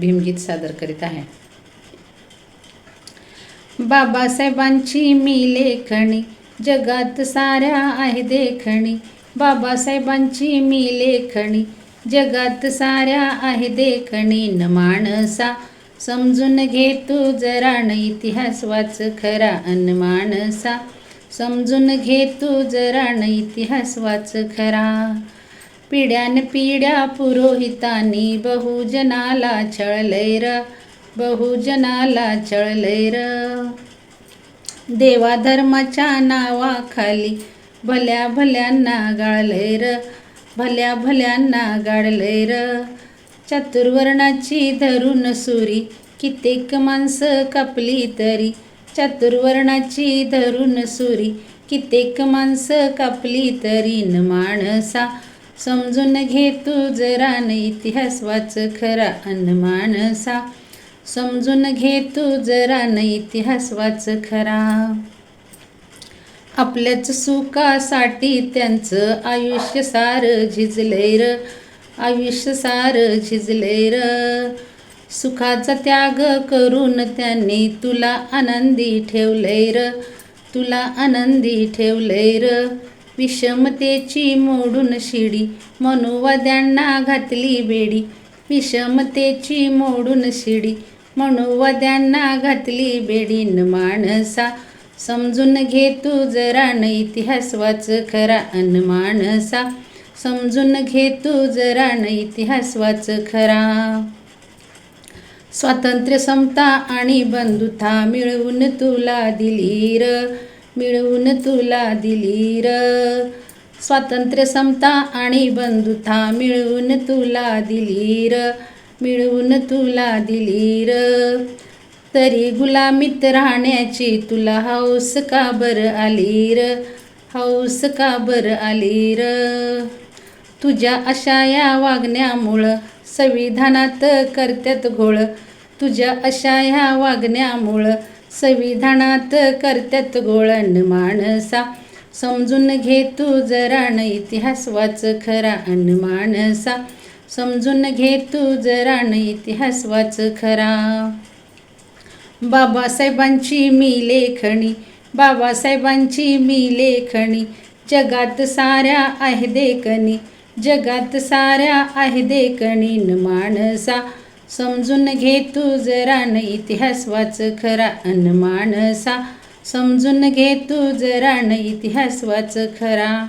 भीमगीत सादर करीत आहे. बाबासाहेबांची मी लेखणी जगात साऱ्या आहे देखणी. बाबासाहेबांची मी लेखणी जगात साऱ्या आहे देखणी. न माणसा समजून घे तू जरा न इतिहास वाच खरा अन माणसा. समजून घे तू जरा न इतिहास वाच खरा. पिढ्यान पिढ्या पुरोहितांनी बहुजनाला छळलंय र बहुजनाला छळलंय र. देवा धर्माच्या नावाखाली भल्या भल्यांना गाळलंय र भल्या भल्यांना गाळलंय र. चातुर्वर्णाची धरून सुरी कित्येक माणसं कापली तरी. चातुर्वर्णाची धरून सुरी कित्येक माणसं कापली तरी न माणसा समजून घे तू जरा न इतिहास वाच खरा अन माणसा समजून घे तू जरा न इतिहास वाच खरा. आपल्याच सुखासाठी त्यांचं आयुष्य सार झिजलंय र. आयुष्य सार झिजलंय र. सुखाचा त्याग करून त्यांनी तुला आनंदी ठेवलंय र. तुला आनंदी ठेवलंय र. विषमतेची मोडून शिडी मनुवाद्यांना घातली बेडी. विषमतेची मोडून शिडी मनुवाद्यांना घातली बेडी. न माणसा समजून घे तू जरा न इतिहास वाच खरा. अन माणसा समजून घे तू जरा न इतिहास वाच खरा. स्वातंत्र्य समता आणि बंधुता मिळवून तुला दिली र. मिळवून तुला दिली र. स्वातंत्र्य समता आणि बंधुता मिळवून तुला दिली र. मिळवून तुला दिली र. तरी गुलामीत राहण्याची तुला हौस का बरं आली र? हौस का बरं आली र? तुझ्या अशा या वागण्यामुळं संविधानात करत्यात घोळ. तुझ्या अशा ह्या वागण्यामुळं संविधानात करत्यात गोळण माणसा. समजून घे तू जराण इतिहास वाच खरा अन माणसा. समजून घे तू जराण इतिहास वाच खरा. बाबासाहेबांची मी लेखणी बाबासाहेबांची मी लेखणी. जगात साऱ्या आहे देखणी जगात साऱ्या आहे देखणी न माणसा. समजून घे तू जरा न इतिहास वाच खरा अन माणसा. समजून घे तू जरा न इतिहास वाच खरा.